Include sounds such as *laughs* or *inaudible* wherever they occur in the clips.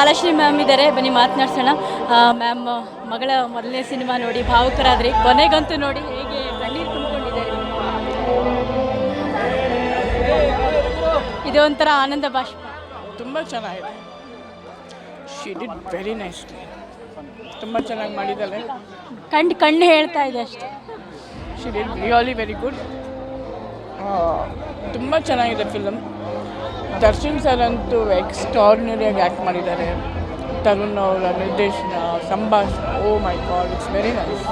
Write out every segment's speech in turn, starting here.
Malashri ma'am ಇದ್ದಾರೆ ಬನ್ನಿ ಮಾತನಾಡ್ಸೋಣ. Ma'am ಮಗಳ ಮೊದಲನೇ ಸಿನಿಮಾ ನೋಡಿ ಭಾವುಕರಾದ್ರಿ. ಕೊನೆಗಂತೂ ನೋಡಿ ಹೇಗೆ ಕಣ್ಣೀರು ತುಂಬಿಕೊಂಡಿದ್ದಾರೆ. ಇದು ಒಂಥರ ಆನಂದ ಭಾಷೆ ತುಂಬ ಚೆನ್ನಾಗಿದೆ. ಶಿ ಡಿಡ್ ವೆರಿ ನೈಸ್ ತುಂಬ ಚೆನ್ನಾಗಿ ಮಾಡಿದ್ದಾಳೆ. ಕಣ್ಣು ಕಣ್ಣು ಹೇಳ್ತಾ ಇದೆ ಅಷ್ಟೇ. She did really very good ತುಂಬ ಚೆನ್ನಾಗಿದೆ ಫಿಲಮ್ ದರ್ಶನ್ ಸರ್ ಅಂತೂ ಎಕ್ಸ್ಟ್ರಾರ್ಡಿನರಿಯಾಗಿ ಆ್ಯಕ್ಟ್ ಮಾಡಿದ್ದಾರೆ. ತರುಣ್ ಅವರ, ನಿರ್ದೇಶನ ಸಂಭಾಷಣ ಓ my god it's very nice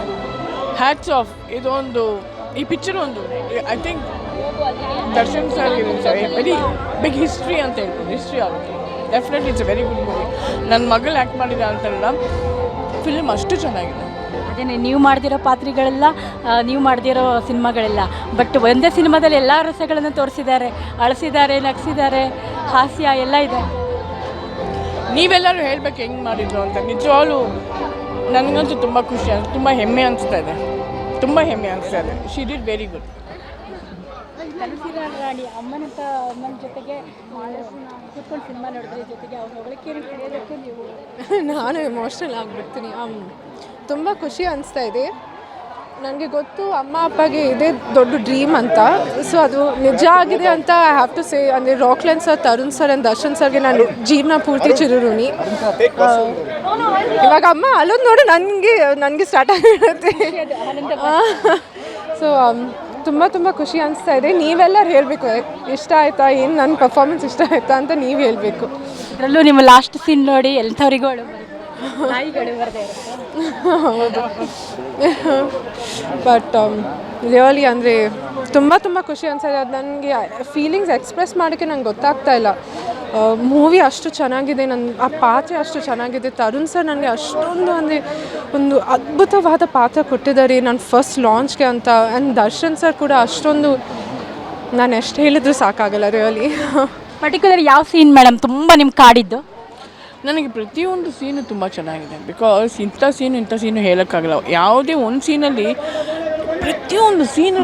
hats off ಇದೊಂದು, ಈ ಪಿಕ್ಚರ್ ಒಂದು I think Darshan sir very big history ಅಂತ ಹೇಳ್ಬೋದು. ಹಿಸ್ಟ್ರಿ ಆಗುತ್ತೆ. Definitely it's very good movie ನನ್ನ ಮಗಳು ಆ್ಯಕ್ಟ್ ಮಾಡಿದ ಅಂತಲ್ಲ ಫಿಲ್ಮ್ ಅಷ್ಟು ಚೆನ್ನಾಗಿದೆ. ಅದೇನೆ ನೀವು ಮಾಡ್ದಿರೋ ಪಾತ್ರೆಗಳೆಲ್ಲ ನೀವು ಮಾಡ್ದಿರೋ ಸಿನಿಮಾಗಳೆಲ್ಲ. ಬಟ್ ಒಂದೇ ಸಿನಿಮಾದಲ್ಲಿ ಎಲ್ಲ ರಸಗಳನ್ನು ತೋರಿಸಿದ್ದಾರೆ. ಅಳಿಸಿದ್ದಾರೆ ನಗಿಸಿದ್ದಾರೆ ಹಾಸ್ಯ ಎಲ್ಲ ಇದೆ. ನೀವೆಲ್ಲರೂ ಹೇಳ್ಬೇಕು ಹೆಂಗೆ ಮಾಡಿದ್ರು ಅಂತ. ನಿಜವಾಗ್ಲೂ ನನಗಂತೂ ತುಂಬ ಖುಷಿ ಅನ್ಸ್ ತುಂಬ ಹೆಮ್ಮೆ ಅನಿಸ್ತಾ ಇದೆ. ತುಂಬ ಹೆಮ್ಮೆ ಅನಿಸ್ತಾ ಇದೆ. She did very good Rani ಅಮ್ಮನಂತ ಅಮ್ಮನ ಜೊತೆಗೆ ಕೂತ್ಕೊಂಡು ಸಿನಿಮಾ ನೋಡಿದ್ರೆ ಜೊತೆಗೆ ಅವ್ರ ನೀವು ನಾನು ಎಮೋಷ್ನಲ್ ಆಗಿಬಿಡ್ತೀನಿ. ತುಂಬ ಖುಷಿ ಅನಿಸ್ತಾ ಇದೆ. ನನಗೆ ಗೊತ್ತು ಅಮ್ಮ ಅಪ್ಪಗೆ ಇದೇ ದೊಡ್ಡ ಡ್ರೀಮ್ ಅಂತ. ಸೊ ಅದು ನಿಜ ಆಗಿದೆ ಅಂತ ಐ ಹ್ಯಾವ್ ಟು ಸೇ ಅಂದರೆ Rockline sir Tarun sir and Darshan ಸರ್ಗೆ ನಾನು ಜೀವನ ಪೂರ್ತಿ ಚಿರುರುಣಿ ಇವಾಗ ಅಮ್ಮ ಅಲ್ಲೊಂದು ನೋಡಿ ನನಗೆ ನನಗೆ ಸ್ಟಾರ್ಟ್ ಆಗಿರುತ್ತೆ ಸೊ *laughs* ತುಂಬ ತುಂಬ ಖುಷಿ ಅನಿಸ್ತಾ ಇದೆ. ನೀವೆಲ್ಲರೂ ಹೇಳಬೇಕು ಇಷ್ಟ ಆಯ್ತಾ? ಏನು ನನ್ನ ಪರ್ಫಾರ್ಮೆನ್ಸ್ ಇಷ್ಟ ಆಯ್ತಾ? ಅಂತ ನೀವು ಹೇಳಬೇಕು. ಅದರಲ್ಲೂ ನಿಮ್ಮ ಲಾಸ್ಟ್ ಸೀನ್ ನೋಡಿ ಎಂಥವ್ರಿಗೂ ಹೌದು. ಬಟ್ ರಿಯಲಿ ಅಂದರೆ ತುಂಬ ತುಂಬ ಖುಷಿ ಅನ್ಸಿದೆ ಅದು ನನಗೆ ಫೀಲಿಂಗ್ಸ್ ಎಕ್ಸ್ಪ್ರೆಸ್ ಮಾಡೋಕ್ಕೆ ನಂಗೆ ಗೊತ್ತಾಗ್ತಾ ಇಲ್ಲ. ಮೂವಿ ಅಷ್ಟು ಚೆನ್ನಾಗಿದೆ ನನ್ನ ಆ ಪಾತ್ರ ಅಷ್ಟು ಚೆನ್ನಾಗಿದೆ. ತರುಣ್ ಸರ್ ನನಗೆ ಅಷ್ಟೊಂದು ಅಂದರೆ ಒಂದು ಅದ್ಭುತವಾದ ಪಾತ್ರ ಕೊಟ್ಟಿದ್ದಾರೆ ನನ್ನ ಫಸ್ಟ್ ಲಾಂಚ್ಗೆ ಅಂತ. ಆ್ಯಂಡ್ ದರ್ಶನ್ ಸರ್ ಕೂಡ ಅಷ್ಟೊಂದು ನಾನು ಎಷ್ಟು ಹೇಳಿದ್ರು ಸಾಕಾಗಲ್ಲ ರಿಯಲಿ ಪರ್ಟಿಕ್ಯುಲರ್ ಯಾವ ಸೀನ್ ಮೇಡಮ್ ತುಂಬ ನಿಮ್ಗೆ ಕಾಡಿದ್ದು. ನನಗೆ ಪ್ರತಿಯೊಂದು ಸೀನು ತುಂಬ ಚೆನ್ನಾಗಿದೆ. ಬಿಕಾಸ್ ಇಂಥ ಸೀನು ಇಂಥ ಸೀನು ಹೇಳೋಕ್ಕಾಗಲ್ಲ. ಯಾವುದೇ ಒಂದು ಸೀನಲ್ಲಿ ಪ್ರತಿಯೊಂದು ಸೀನು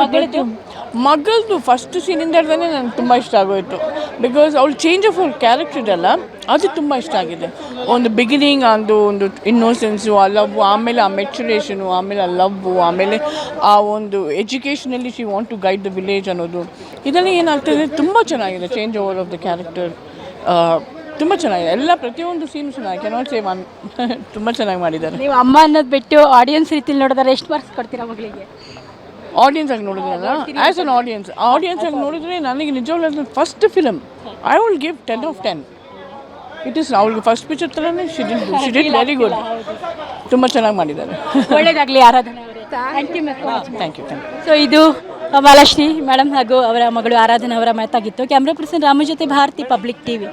ಮಗಳದ್ದು? ಫಸ್ಟ್ ಸೀನಿಂದ ಹಿಡ್ದೇ ನನಗೆ ತುಂಬ ಇಷ್ಟ ಆಗೋಯಿತು. ಬಿಕಾಸ್ ಅವಳು ಚೇಂಜ್ ಆಫ್ ಅವ್ರ ಕ್ಯಾರೆಕ್ಟರ್ ಇದೆಲ್ಲ, ಅದು ತುಂಬ ಇಷ್ಟ ಆಗಿದೆ. ಒಂದು ಬಿಗಿನಿಂಗ್ ಅದು ಒಂದು ಇನ್ನೋಸೆನ್ಸು ಆ ಲವ್ ಆಮೇಲೆ ಆ ಮೆಚುರೇಷನು ಆಮೇಲೆ ಆ ಲವ್ ಆಮೇಲೆ ಆ ಒಂದು ಎಜುಕೇಷನಲ್ಲಿ she want to guide the village ಅನ್ನೋದು. ಇದೆಲ್ಲ ಏನಾಗ್ತದೆ ತುಂಬ ಚೆನ್ನಾಗಿದೆ change over of the character ತುಂಬ ಚೆನ್ನಾಗಿದೆ. ಎಲ್ಲ ಪ್ರತಿಯೊಂದು ಸೀನು ಚೆನ್ನಾಗಿ ಕೆನಾಟ್ ಸೇಮ್ ತುಂಬ ಚೆನ್ನಾಗಿ ಮಾಡಿದ್ದಾರೆ. ನೀವು ಅಮ್ಮ ಅನ್ನೋದು ಬಿಟ್ಟು ಆಡಿಯನ್ಸ್ ರೀತಿಲಿ ನೋಡಿದ್ರೆ ಎಷ್ಟು ಮಾರ್ಕ್ಸ್ ಕೊಡ್ತೀರಾ ಮಗಳಿಗೆ? ಆಡಿಯನ್ಸ್ ಆಗಿ ನೋಡಿದ್ರಲ್ಲ ಆ್ಯಸ್ ಅನ್ ಆಡಿಯನ್ಸ್ ಆಡಿಯನ್ಸ್ ಆಗಿ ನೋಡಿದ್ರೆ ನನಗೆ ನಿಜವಾಗ್ಲೂ first film I will give ten of ten it is ಅವಳಿಗೆ ಫಸ್ಟ್ ಪಿಕ್ಚರ್ ಥರನೇ ಶಿಡಿಲ್ ಶಿಡಿಲ್ ವೆರಿ ಗುಡ್ ತುಂಬ ಚೆನ್ನಾಗಿ ಮಾಡಿದ್ದಾರೆ. ಒಳ್ಳೇದಾಗಲಿ ಆರಾಧನೆ you thank you thank you so ಇದು ಬಾಲಶ್ರೀ ಮೇಡಮ್ ಹಾಗೂ ಅವರ ಮಗಳು ಆರಾಧನೆ ಅವರ ಮಾತಾಗಿತ್ತು. ಕ್ಯಾಮ್ರಾ ಪರ್ಸನ್ ರಾಮ ಜೊತೆ ಭಾರತಿ ಪಬ್ಲಿಕ್ ಟಿವಿ